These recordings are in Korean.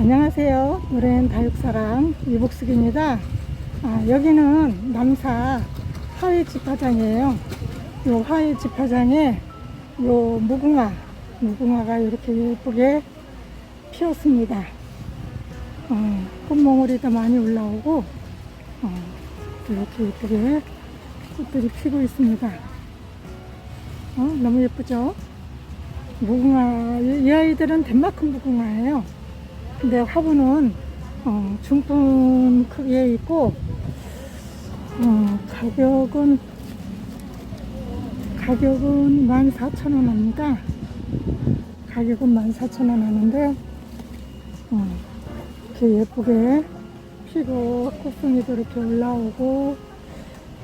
안녕하세요. 노래는 다육사랑 이복숙입니다. 아, 여기는 남사 화훼 집화장이에요. 요 화훼 집화장에 요 무궁화, 무궁화가 이렇게 예쁘게 피었습니다. 어, 꽃몽울이도 많이 올라오고 어, 이렇게 예쁘게 꽃들이 피고 있습니다. 어, 너무 예쁘죠? 무궁화, 이, 이 아이들은 덴마크 무궁화예요. 근데 화분은 어, 중품 크기에 있고 어, 가격은 가격은 14,000원 합니다. 가격은 14,000원 하는데 어, 이렇게 예쁘게 피고 꽃송이도 이렇게 올라오고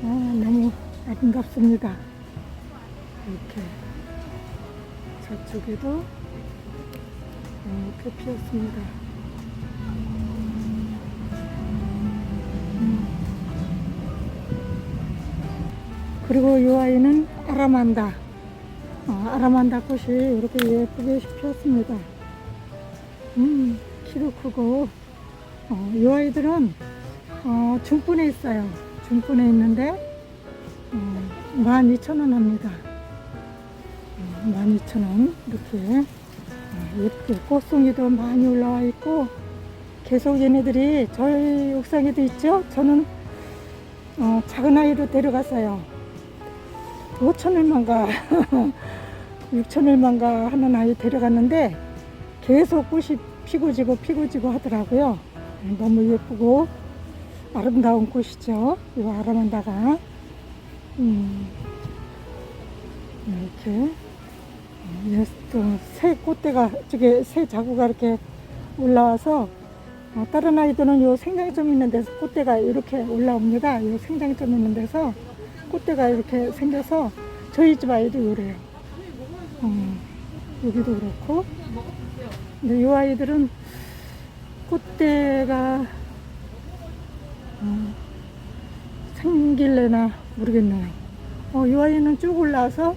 어, 너무 아름답습니다. 이렇게 저쪽에도 어, 이렇게 피었습니다. 그리고 이 아이는 아라만다. 어, 아라만다 꽃이 이렇게 예쁘게 피었습니다. 음, 키도 크고, 어, 이 아이들은 어, 중분에 있어요. 중분에 있는데, 어, 12,000원 합니다. 어, 12,000원. 이렇게 어, 예쁘게 꽃송이도 많이 올라와 있고, 계속 얘네들이 저희 옥상에도 있죠? 저는 어, 작은 아이로 데려갔어요. 5천을만가 6천을만가 하는 아이 데려갔는데 계속 꽃이 피고 지고 피고 지고 하더라고요. 너무 예쁘고 아름다운 꽃이죠. 이 아라만다가 음, 이렇게 또새 꽃대가 저게 새 자구가 이렇게 올라와서 어, 다른 아이들은 요 생장점 있는 데서 꽃대가 이렇게 올라옵니다. 요 생장점 있는 데서 꽃대가 이렇게 생겨서 저희 집 아이도 요래요. 어, 여기도 그렇고. 근데 이 아이들은 꽃대가 어, 생길래나 모르겠네요. 어, 이 아이는 쭉 올라와서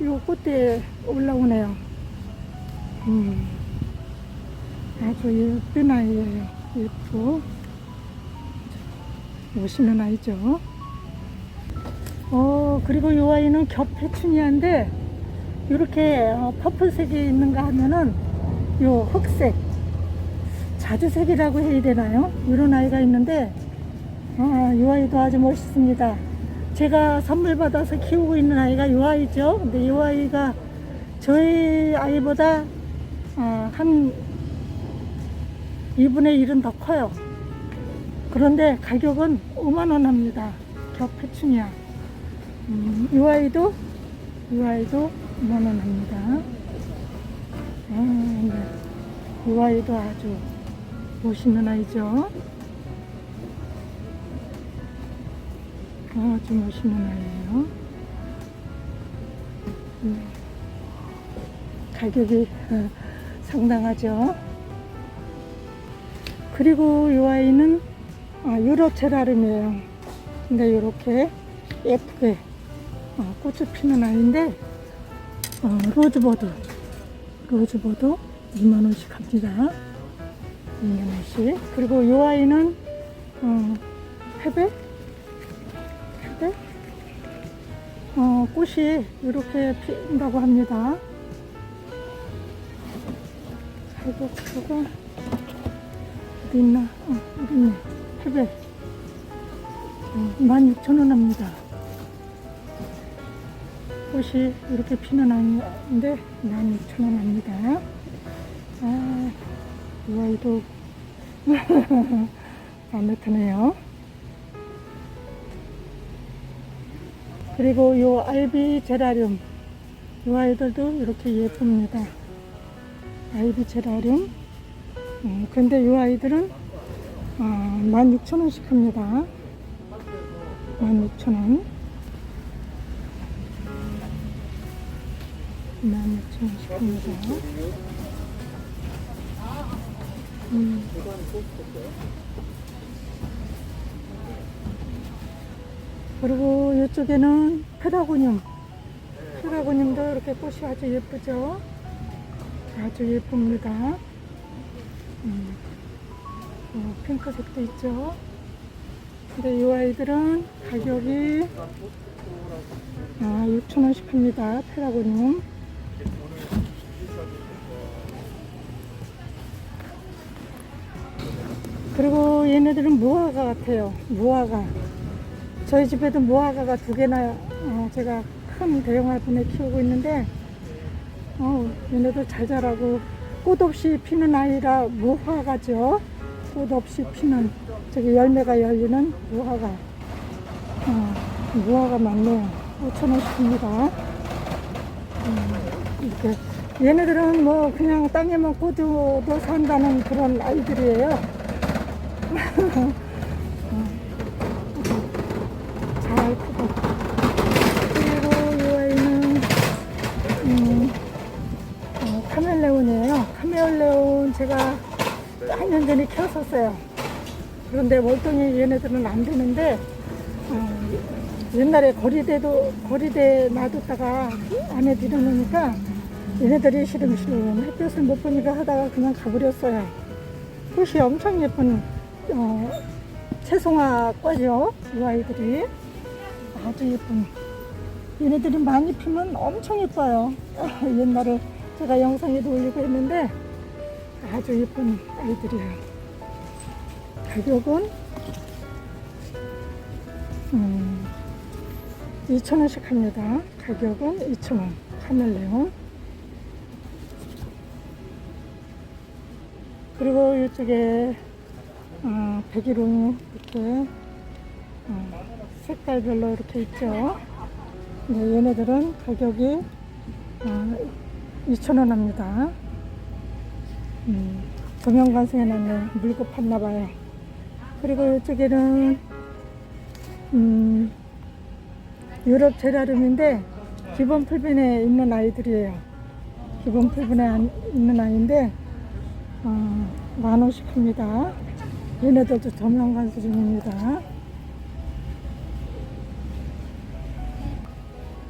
이 꽃대에 올라오네요. 음, 아주 예쁜 아이예요. 예쁘고. 멋있는 아이죠. 어, 그리고 이 아이는 겹페추니아인데, 이렇게 어, 퍼플색이 있는가 하면은, 요 흑색, 자주색이라고 해야 되나요? 이런 아이가 있는데, 아, 이 아이도 아주 멋있습니다. 제가 선물 받아서 키우고 있는 아이가 이 아이죠. 근데 이 아이가 저희 아이보다 어, 한 2분의 1은 더 커요. 그런데 가격은 5만원 합니다. 겹페추니아. 음, 이 아이도, 이 아이도 5만원 합니다. 아, 네. 이 아이도 아주 멋있는 아이죠. 아주 멋있는 아이예요. 음, 가격이 어, 상당하죠. 그리고 이 아이는 아, 유로 테라름이에요. 근데 이렇게 예쁘게 어, 꽃을 피는 아이인데 어, 로즈버드 로즈버드 2만원씩 합니다. 2만원씩 그리고 이 아이는 어, 해배 해배 어, 꽃이 이렇게 핀다고 합니다. 아이고 어디 있나? 어, 여기 있네. 해배. 어, 16,000원 합니다. 꽃이 이렇게 피는 아이인데 16,000원 합니다. 아, 이 아이도 마음에 드네요. 그리고 요 알비 제라늄. 이 아이들도 이렇게 예쁩니다. 알비 제라늄. 음, 근데 이 아이들은 어, 16,000원씩 합니다. 16,000원. 16,000원씩 합니다. 음. 그리고 이쪽에는 페라고늄. 페라고늄도 이렇게 꽃이 아주 예쁘죠? 아주 예쁩니다. 음. 어, 핑크색도 있죠. 근데 이 아이들은 가격이 아, 6,000원씩 합니다. 페라고늄. 얘네들은 무화과 같아요. 무화과. 저희 집에도 무화과가 두 개나 어, 제가 큰 대형 화분에 키우고 있는데 어, 얘네들 잘 자라고 꽃 없이 피는 아이라 무화과죠. 꽃 없이 피는 저기 열매가 열리는 무화과. 어, 무화과 많네요. 5,000원씩입니다. 음, 이렇게 얘네들은 뭐 그냥 땅에만 꽂아도 산다는 그런 아이들이에요. 잘 크고 그리고 이 아이는 음, 어, 카멜레온이에요. 카멜레온 제가 몇년 전에 키웠었어요. 그런데 월동이 얘네들은 안 되는데 어, 옛날에 거리대도 거리대 놔뒀다가 안에 들여놓으니까 얘네들이 시름시름 햇볕을 못 보니까 하다가 그냥 가버렸어요. 꽃이 엄청 예쁜 어, 채송화과죠. 이 아이들이 아주 예쁜. 얘네들이 많이 피면 엄청 예뻐요. 옛날에 제가 영상에도 올리고 했는데 아주 예쁜 아이들이에요. 가격은 음, 2,000원씩 합니다. 가격은 2,000원. 카멜레온. 그리고 이쪽에 어, 백일홍 이렇게 어, 색깔별로 이렇게 있죠. 네, 얘네들은 가격이 어, 2,000원 합니다. 음, 조명관승해놨네. 물고 팠나봐요. 그리고 이쪽에는 음, 유럽 제라름인데 기본 풀빈에 있는 아이들이에요. 기본 풀빈에 안- 있는 아이인데 어, 만 원씩 합니다. 얘네들도 조명관수 중입니다.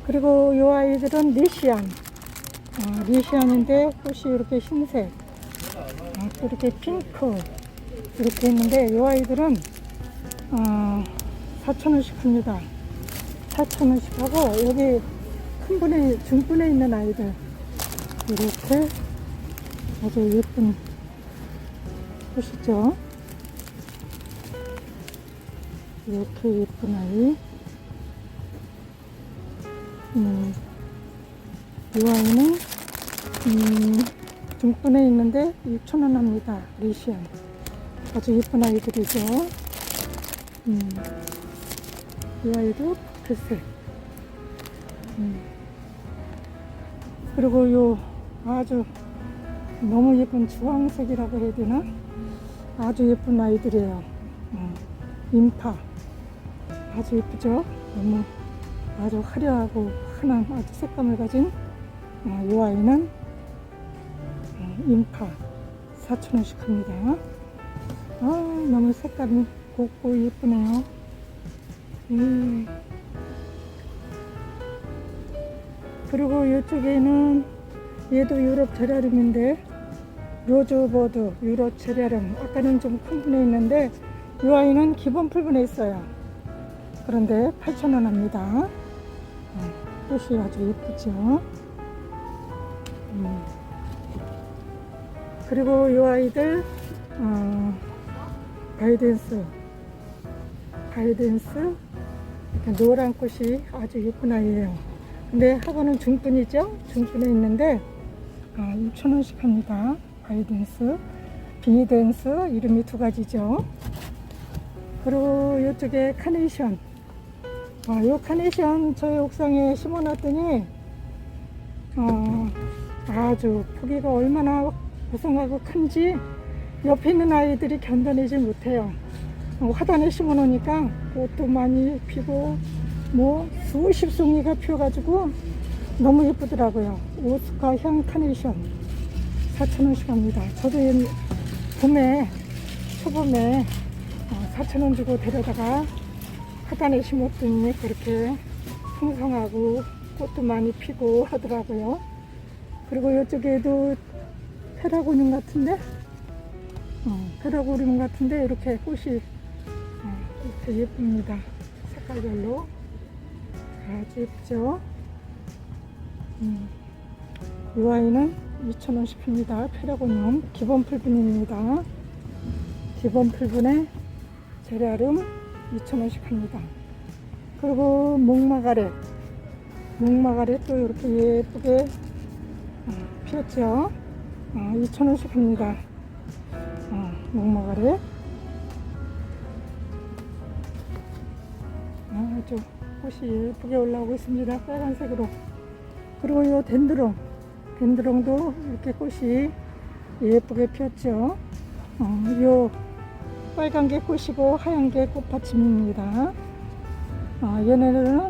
그리고 이 아이들은 리시안. 어, 리시안인데 꽃이 이렇게 흰색, 어, 또 이렇게 핑크 이렇게 있는데 이 아이들은 어, 4,000원씩 합니다. 4,000원씩 하고 여기 큰 분에 중분에 있는 아이들 이렇게 아주 예쁜 꽃이죠. 이렇게 예쁜 아이. 음, 이 아이는 음, 중분에 있는데 6,000원 합니다. 리시안. 아주 예쁜 아이들이죠. 음, 이 아이도 핑크색. 음. 그리고 요 아주 너무 예쁜 주황색이라고 해야 되나? 아주 예쁜 아이들이에요. 어, 인파. 아주 예쁘죠? 너무 아주 화려하고 흔한 아주 색감을 가진 어, 이 아이는 어, 인파 4,000원씩 합니다. 아, 너무 색감이 곱고 예쁘네요. 음. 그리고 이쪽에는 얘도 유럽 제라름인데 로즈버드 유럽 제라름 아까는 좀 큰 분에 있는데 이 아이는 기본 풀분에 있어요. 그런데 8,000원 합니다. 어, 꽃이 아주 예쁘죠. 음. 그리고 이 아이들 어, 가이덴스 이렇게 노란 꽃이 아주 예쁜 아이예요. 근데 학원은 중분이죠. 중분에 있는데 아, 6,000원씩 합니다. 가이덴스, 비덴스 이름이 두 가지죠. 그리고 이쪽에 카네이션. 아, 이 카네이션 저희 옥상에 심어놨더니 어, 아주 크기가 얼마나 고성하고 큰지 옆에 있는 아이들이 견뎌내지 못해요. 어, 화단에 심어놓으니까 꽃도 많이 피고 뭐 수십 송이가 피어가지고 너무 예쁘더라고요. 오스카 향 카네이션 4,000원씩 합니다. 저도 이 봄에 초봄에 4,000원 주고 데려다가 화단에 심었더니 그렇게 풍성하고 꽃도 많이 피고 하더라고요. 그리고 이쪽에도 페라고늄 같은데 어, 페라고리움 같은데 이렇게 꽃이 어, 이렇게 예쁩니다. 색깔별로 아주 예쁘죠. 음, 이 아이는 2,000원씩 핍니다. 페라고니움 기본 풀분입니다. 기본 풀분에 제라름 2,000원씩 합니다. 그리고 목마가렛 목마가렛 또 이렇게 예쁘게 어, 피었죠. 어, 2,000원씩 합니다. 어, 목마가렛 아주 꽃이 예쁘게 올라오고 있습니다. 빨간색으로. 그리고 이 덴드롱. 덴드롱도 이렇게 꽃이 예쁘게 피었죠. 어, 요 빨간 게 꽃이고 하얀 게 꽃받침입니다. 어, 얘네들은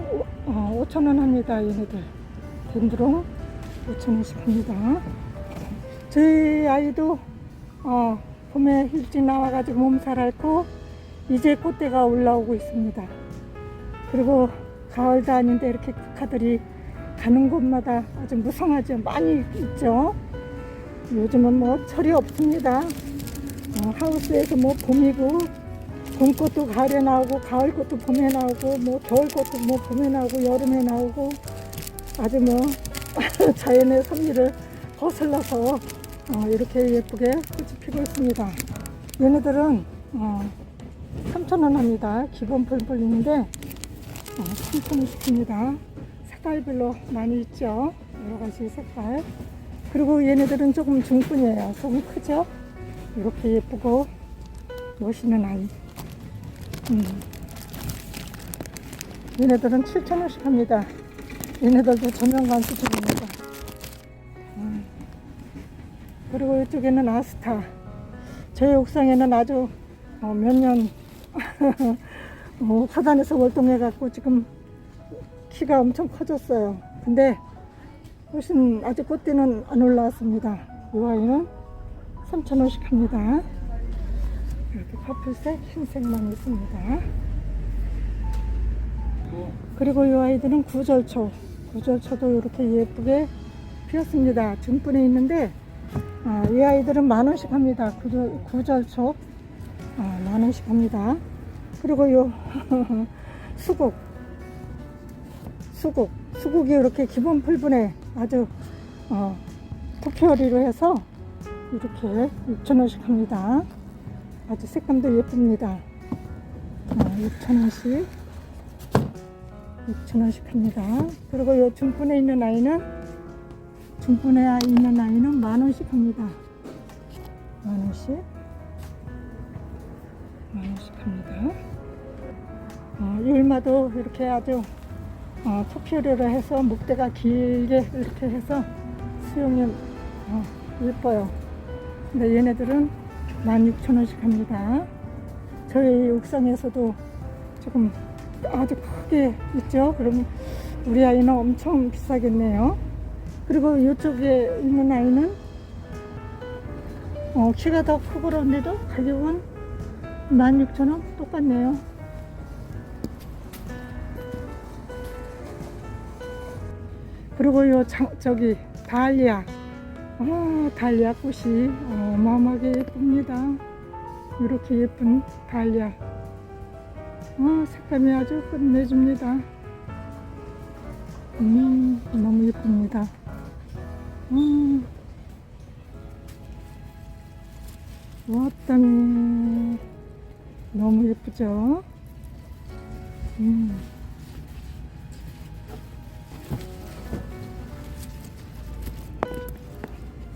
어, 5,000원 합니다. 얘네들. 덴드롱 5,000원씩 합니다. 저희 아이도 어, 봄에 일찍 나와가지고 몸살 앓고 이제 꽃대가 올라오고 있습니다. 그리고 가을도 아닌데 이렇게 국화들이 가는 곳마다 아주 무성하죠. 많이 있죠. 요즘은 뭐 철이 없습니다. 어, 하우스에서 뭐 봄이고 봄꽃도 가을에 나오고 가을꽃도 봄에 나오고 뭐 겨울꽃도 뭐 봄에 나오고 여름에 나오고 아주 뭐 자연의 섭리를 거슬러서 어, 이렇게 예쁘게 꽃이 피고 있습니다. 얘네들은 어, 3,000원 합니다. 기본 풀풀인데 어, 3,000원씩입니다. 색깔별로 많이 있죠. 여러 가지 색깔. 그리고 얘네들은 조금 중분이에요. 조금 크죠? 이렇게 예쁘고 멋있는 아이. 음. 얘네들은 7,000원씩 합니다. 얘네들도 전면관 수준입니다. 음. 그리고 이쪽에는 아스타. 저희 옥상에는 아주 어, 몇 년, 어, 화단에서 월동해갖고 지금 키가 엄청 커졌어요. 근데 훨씬 아직 꽃대는 안 올라왔습니다. 이 아이는 3,000원씩 합니다. 이렇게 파플색, 흰색만 있습니다. 그리고 이 아이들은 구절초. 구절초도 이렇게 예쁘게 피었습니다. 중분에 있는데, 아, 이 아이들은 만 원씩 합니다. 구절, 구절초. 아, 만 원씩 합니다. 그리고 요 수국. 수국. 수국이 이렇게 기본 풀분에 아주, 어, 토피어리로 해서 이렇게 6,000원씩 합니다. 아주 색감도 예쁩니다. 어, 6,000원씩. 6,000원씩 합니다. 그리고 요 중분에 있는 아이는 중분에 있는 아이는 만 원씩 합니다. 만 원씩. 만 원씩 합니다. 어, 율마도 이렇게 아주 어, 토피오리로 해서 목대가 길게 이렇게 해서 수영이 어, 예뻐요. 근데 얘네들은 16,000원씩 합니다. 저희 옥상에서도 조금 아주 크게 있죠. 그러면 우리 아이는 엄청 비싸겠네요. 그리고 이쪽에 있는 아이는 어, 키가 더 크고 그런데도 가격은 16,000원 똑같네요. 그리고 요 장, 저기 달리아 어, 달리아 꽃이 어마어마하게 예쁩니다. 이렇게 예쁜 달리아 어, 색감이 아주 끝내줍니다. 음, 너무 예쁩니다. 음, 왔다니 너무 예쁘죠? 음.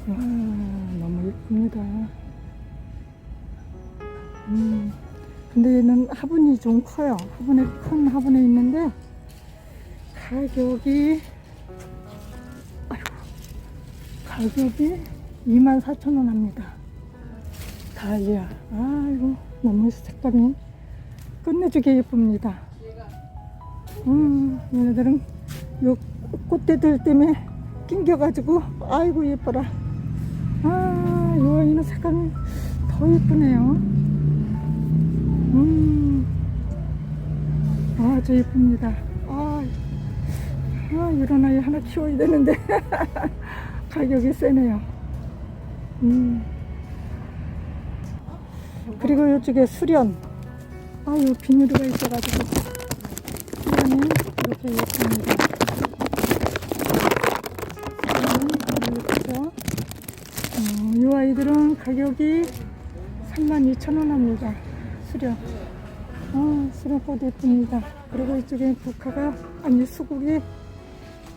와, 너무 예쁩니다. 음, 근데 얘는 화분이 좀 커요. 화분에 큰 화분에 있는데 가격이 아이고, 가격이 24,000원 합니다. 다이아. 아이고 너무 색감이 끝내주게 예쁩니다. 음, 얘네들은 요 꽃대들 때문에 낑겨가지고 아이고 예뻐라. 아, 요 아이는 색감이 더 예쁘네요. 음, 아주 예쁩니다. 아, 아, 이런 아이 하나 키워야 되는데 가격이 세네요. 음. 그리고 이쪽에 수련. 아유, 비닐가 있어가지고. 수련이 이렇게 예쁩니다. 수련은 예쁘죠? 어, 이 아이들은 가격이 32,000원 합니다. 수련. 아, 수련꽃 예쁩니다. 그리고 이쪽에 국화가, 아니, 수국이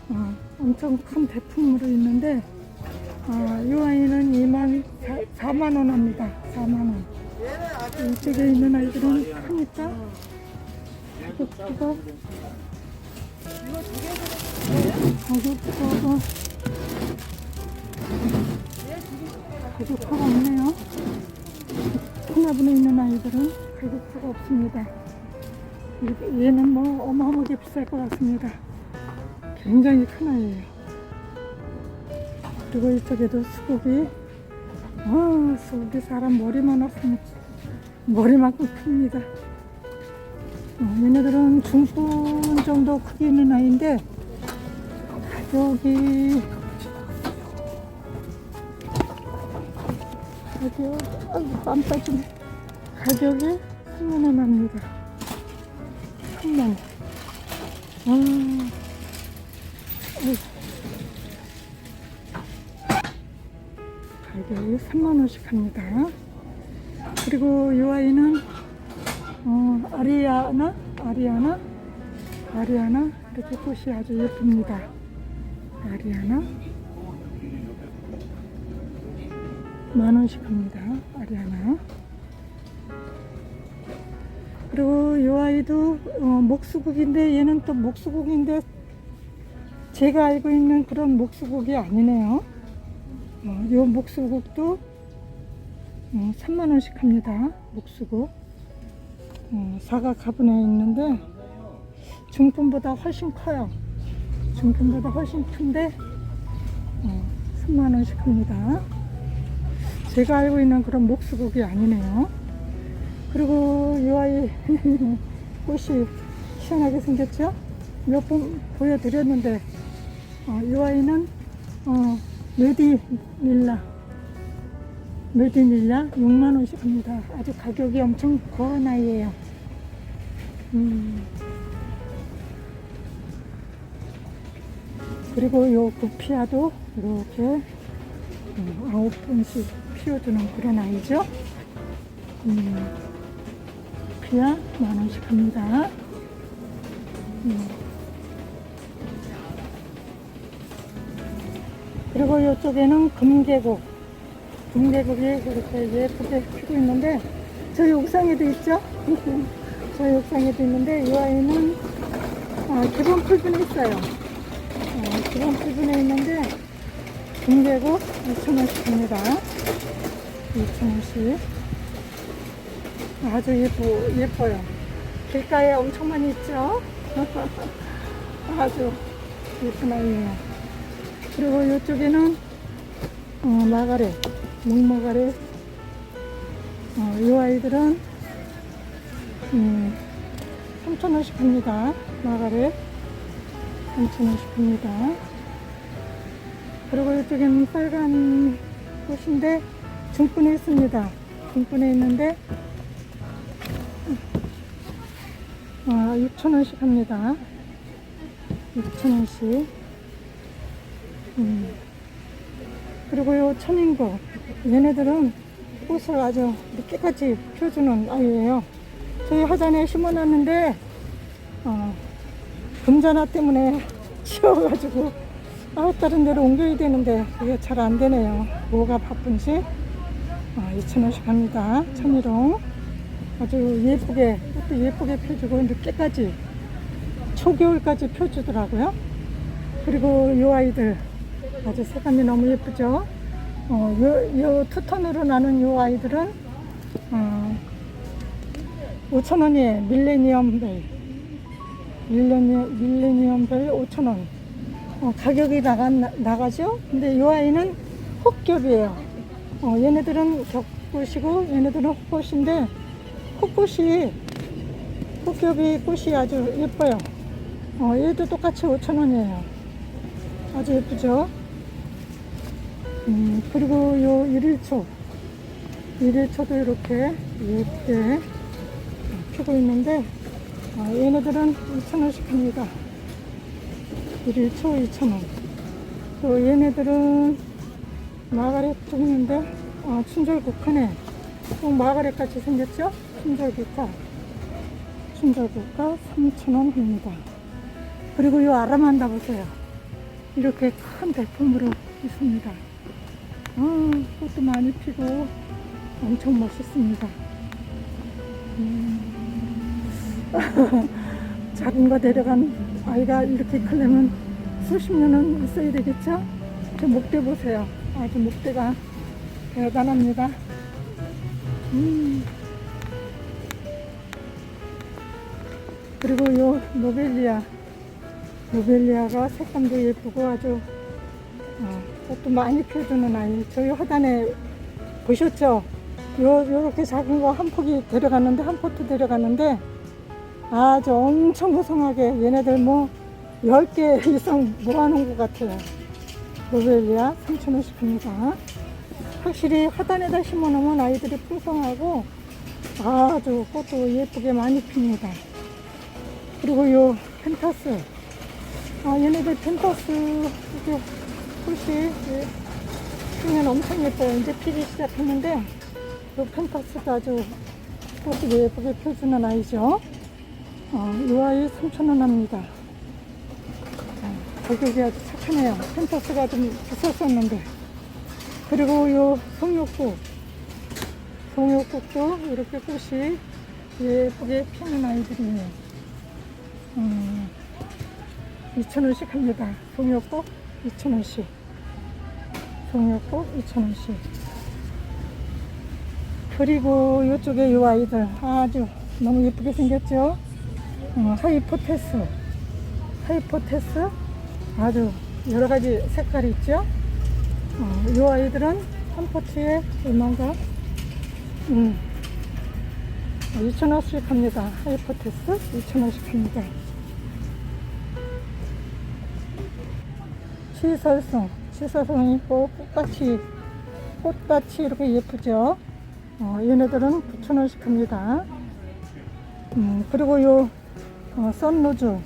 어, 엄청 큰 대품으로 있는데, 아, 이 아이는 2만 4, 만원 합니다. 4만원. 이쪽에 있는 아이들은 크니까, 가격표가, 가격표 가, 가격표가 없네요. 하나분에 있는 아이들은 가격표가 없습니다. 이- 얘는 뭐 어마어마하게 비쌀 것 같습니다. 굉장히 큰 아이예요. 그리고 이쪽에도 수국이, 아, 수국이 사람 머리만 없으면 머리만큼 큽니다. 어, 얘네들은 중분 정도 크기 있는 아이인데, 가격이, 가격, 아이고, 땀 빠지네. 가격이 3만원 합니다. 3만원. 아, 가격이 3만원씩 합니다. 그리고 이 아이는, 어, 아리아나? 아리아나? 아리아나? 이렇게 꽃이 아주 예쁩니다. 아리아나? 만원씩 합니다. 아리아나. 그리고 이 아이도 어, 목수국인데 얘는 또 목수국인데 제가 알고 있는 그런 목수국이 아니네요. 어, 이 목수국도 어, 3만 원씩 합니다. 목수국 어, 사각 화분에 있는데 중품보다 훨씬 커요. 중품보다 훨씬 큰데 어, 3만 원씩 합니다. 제가 알고 있는 그런 목수국이 아니네요. 그리고 이 아이 꽃이 희한하게 생겼죠? 몇 번 보여드렸는데 어, 이 아이는 어, 메디밀라 메디밀라 6만원씩 합니다. 아주 가격이 엄청 고한 아이예요. 음. 그리고 요 구피아도 이렇게 어, 아홉 분씩 피워주는 그런 아이죠. 음, 피아 만 원씩 합니다. 음. 그리고 이쪽에는 금계국, 금계국이 이렇게 예쁘게 피고 있는데 저희 옥상에도 있죠. 저희 옥상에도 있는데 이 아이는 아, 기본 풀분에 있어요. 어, 기본 풀분에 있는데 금계국 2,000원씩 합니다. 2,000원씩. 아주 예쁘, 예뻐요. 길가에 엄청 많이 있죠? 아주 예쁜 아이예요. 그리고 이쪽에는 어, 마가렛, 목마가렛. 어, 이 아이들은 음, 3,000원씩 합니다. 마가렛. 3,000원씩 합니다. 그리고 이쪽에는 빨간 꽃인데 중분에 있습니다. 중분에 있는데 아, 6,000원씩 합니다. 6,000원씩. 음. 그리고 요 천인고. 얘네들은 꽃을 아주 늦게까지 펴주는 아이예요. 저희 화단에 심어놨는데, 어, 금전화 때문에 치워가지고, 아, 다른 데로 옮겨야 되는데, 그게 잘 안 되네요. 뭐가 바쁜지. 어, 2,000원씩 합니다. 천일홍. 아주 예쁘게 또 예쁘게 펴주고 늦게까지 초겨울까지 펴주더라고요. 그리고 이 아이들 아주 색감이 너무 예쁘죠. 어, 요, 요 투톤으로 나는 이 아이들은 어, 5,000원이에요. 밀레니엄 벨. 밀레니엄 벨 5,000원. 어, 가격이 나가, 나가죠? 근데 이 아이는 혹겹이에요. 어, 얘네들은 격꽃이고 얘네들은 혹꽃인데 꽃꽃이 꽃겹이 꽃이 아주 예뻐요. 어, 얘도 똑같이 5,000원이에요. 아주 예쁘죠? 음, 그리고 요 일일초. 일일초도 이렇게 예쁘게 피고 있는데 아, 얘네들은 2,000원씩 합니다. 일일초 2,000원. 또 얘네들은 마가렛 좀 있는데 아, 춘절국화네. 또 마가렛 같이 생겼죠? 춘절국화. 춘절국화 3,000원 합니다. 그리고 이 아라만다 보세요. 이렇게 큰 대품으로 있습니다. 아, 꽃도 많이 피고 엄청 멋있습니다. 음. 작은 거 데려간 아이가 이렇게 크려면 수십 년은 있어야 되겠죠? 저 목대 보세요. 아주 목대가 대단합니다. 음. 그리고 요 노벨리아. 노벨리아가 색감도 예쁘고 아주 어, 꽃도 많이 피워주는 아이. 저희 화단에 보셨죠? 요, 요렇게 작은 거 한 폭이 데려갔는데, 한 포트 데려갔는데, 아주 엄청 고성하게 얘네들 뭐 10개 이상 모아놓은 것 같아요. 노벨리아 3,000원씩 합니다. 확실히 화단에다 심어놓으면 아이들이 풍성하고 아주 꽃도 예쁘게 많이 핍니다. 그리고 요 펜타스. 아, 얘네들 펜타스, 이게 꽃이 예, 피면 엄청 예뻐요. 이제 피기 시작했는데, 요 펜타스도 아주 꽃이 예쁘게 펴주는 아이죠. 어, 이 아이 3,000원 합니다. 어, 가격이 아주 착하네요. 펜타스가 좀 비쌌었는데. 그리고 요 송욕국. 송욕국도 이렇게 꽃이 예쁘게 피는 아이들이에요. 음, 2,000원씩 합니다. 송욕국 2,000원씩. 송욕국 2,000원씩. 그리고 이쪽에 이 아이들 아주 너무 예쁘게 생겼죠? 어, 하이포테스. 하이포테스 아주 여러 가지 색깔이 있죠? 어, 이 아이들은 한 포트에 얼마인가? 음, 2,000원씩 합니다. 하이포테스 2,000원씩 합니다. 시설송, 시설송이 있고 꽃같이, 꽃같이 이렇게 예쁘죠? 어, 얘네들은 9,000원씩 합니다. 음, 그리고 요, 어, 썬로즈.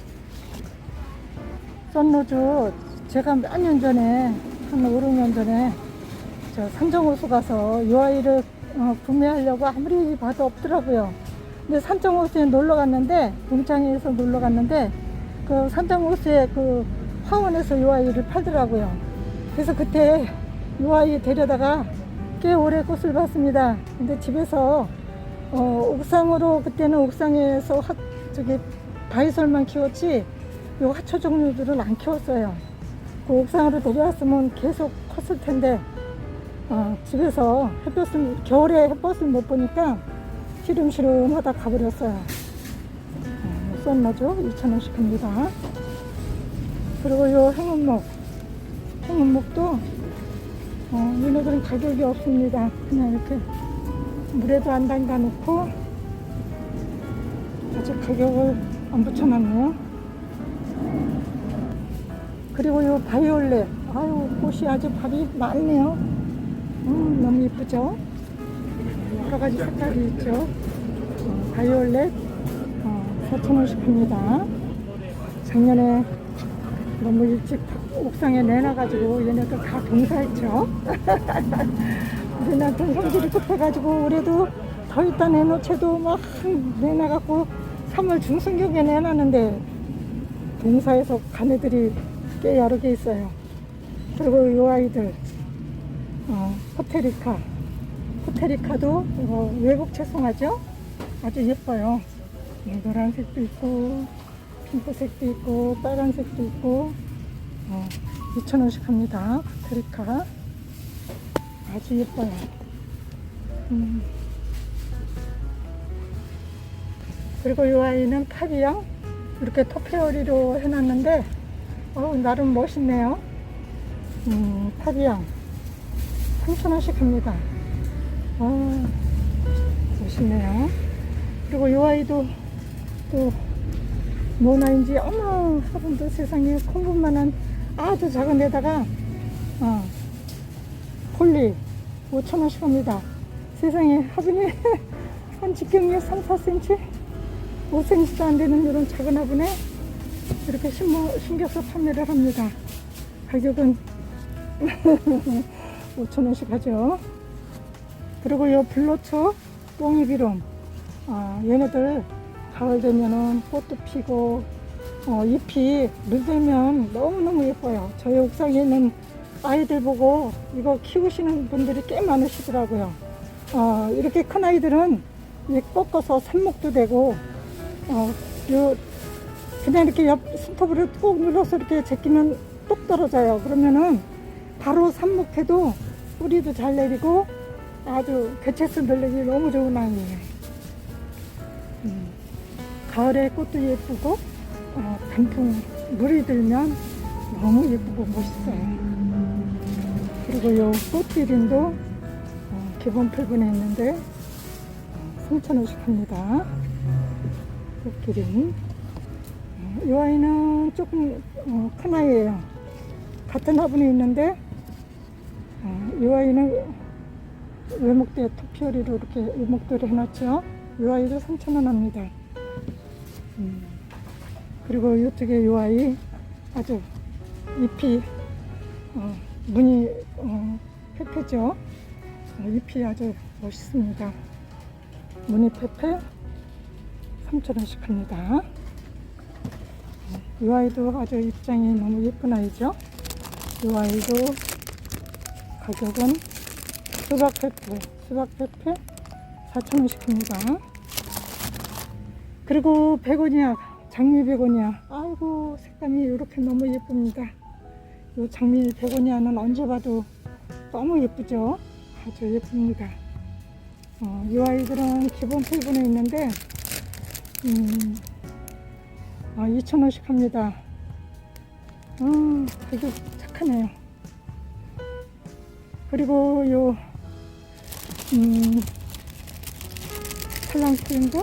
썬로즈, 제가 몇 년 전에, 한 5, 6년 전에, 저 산정호수 가서 이 아이를 어, 구매하려고 아무리 봐도 없더라고요. 근데 산정호수에 놀러 갔는데, 동창회에서 놀러 갔는데, 그 산정호수에 그 화원에서 이 아이를 팔더라고요. 그래서 그때 이 아이 데려다가 꽤 오래 꽃을 봤습니다. 근데 집에서 어, 옥상으로 그때는 옥상에서 화, 저기 바이솔만 키웠지 요 하초 종류들은 안 키웠어요. 그 옥상으로 데려왔으면 계속 컸을 텐데 어, 집에서 햇볕을 겨울에 햇볕을 못 보니까 시름시름하다 가버렸어요. 어, 썬나죠? 2,000원씩 합니다. 그리고 요 행운목 행운목도 어, 얘네들은 가격이 없습니다. 그냥 이렇게 물에도 안 담가 놓고 아직 가격을 안 붙여놨네요. 그리고 요 바이올렛. 아유, 꽃이 아주 밥이 많네요. 음, 너무 이쁘죠? 여러 가지 색깔이 있죠. 어, 바이올렛 어, 4,000원씩 합니다. 작년에 너무 일찍 옥상에 내놔가지고 얘네들 다 봉사했죠. 우리 남편 성질이 급해가지고 올해도 더 있다 내놓채도 막 내놔갖고 3월 중순경에 내놨는데 봉사해서 간 애들이 꽤 여러 개 있어요. 그리고 이 아이들 어, 호테리카 호테리카도 이거 외국 채송하죠? 아주 예뻐요. 네, 노란색도 있고 핑크색도 있고 빨간색도 있고 어, 2,000원씩 합니다. 호테리카 아주 예뻐요. 음. 그리고 이 아이는 파비앙 이렇게 토페어리로 해놨는데 어, 나름 멋있네요. 음, 파비앙 3,000원씩 합니다. 어, 멋있네요. 그리고 이 아이도 또 뭐나인지 어머 사람도 세상에 콩분만한 아주 작은 데다가 어, 폴리 5,000원씩 합니다. 세상에 화분이 한 직경이 3, 4cm? 5cm도 안 되는 이런 작은 화분에 이렇게 심어, 심겨서 판매를 합니다. 가격은 5천원씩 하죠. 그리고 요 블로초 뽕이비름 아, 얘네들 가을 되면은 꽃도 피고 어, 잎이 물들면 너무너무 예뻐요. 저희 옥상에 있는 아이들 보고 이거 키우시는 분들이 꽤 많으시더라고요. 어, 이렇게 큰 아이들은 이 꺾어서 삽목도 되고 어, 요 그냥 이렇게 옆 손톱으로 꾹 눌러서 이렇게 제끼면 똑 떨어져요. 그러면은 바로 삽목해도 뿌리도 잘 내리고 아주 개체수 늘리기 너무 좋은 아이예요. 음, 가을에 꽃도 예쁘고 어, 단풍 물이 들면 너무 예쁘고 멋있어요. 그리고 요 꽃기린도 어, 기본 풀분에 있는데 3,000원씩 합니다. 꽃기린. 어, 이 아이는 조금 어, 큰 아이예요. 같은 화분에 있는데 어, 이 아이는 외목대 토피오리로 이렇게 외목대를 해놨죠. 이 아이도 3,000원 합니다. 음, 그리고 이쪽에 이 아이 아주 잎이 어, 무늬 어, 페페죠. 어, 잎이 아주 멋있습니다. 무늬 페페 3,000원씩 합니다. 이 아이도 아주 입장이 너무 예쁜 아이죠. 이 아이도 가격은 수박 페페, 수박 페페 4,000원씩 합니다. 그리고 베고니아, 장미 베고니아. 아이고, 색감이 이렇게 너무 예쁩니다. 이 장미 베고니아는 언제 봐도 너무 예쁘죠? 아주 예쁩니다. 어, 이 아이들은 기본 필분에 있는데, 음, 아, 2,000원씩 합니다. 음, 가격 착하네요. 그리고 요, 음, 칼랑크인가?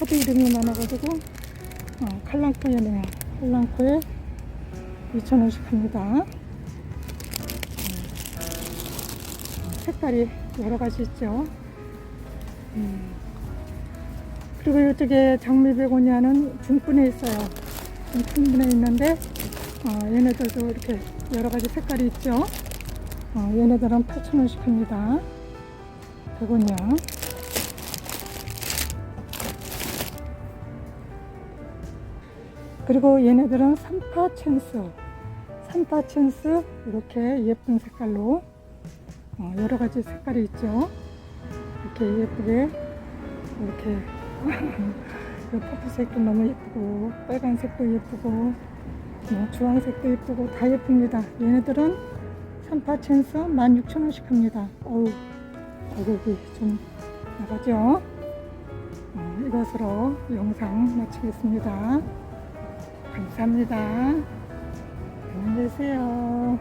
카드 이름이 많아가지고, 어, 칼랑크예네요. 칼랑크에 2,000원씩 합니다. 음, 색깔이 여러 가지 있죠. 음. 그리고 이쪽에 장미 베고니아는 중분에 있어요. 중분에 있는데 어, 얘네들도 이렇게 여러 가지 색깔이 있죠. 어, 얘네들은 8,000원씩 합니다. 베고니아. 그리고 얘네들은 삼파 챈스. 삼파 챈스 이렇게 예쁜 색깔로 어, 여러 가지 색깔이 있죠. 이렇게 예쁘게 이렇게 이 퍼플색도 너무 예쁘고 빨간색도 예쁘고 뭐 주황색도 예쁘고 다 예쁩니다. 얘네들은 삼파첸스 16,000원씩 합니다. 어우 가격이 좀 나가죠. 어, 이것으로 영상 마치겠습니다. 감사합니다. 안녕히 계세요.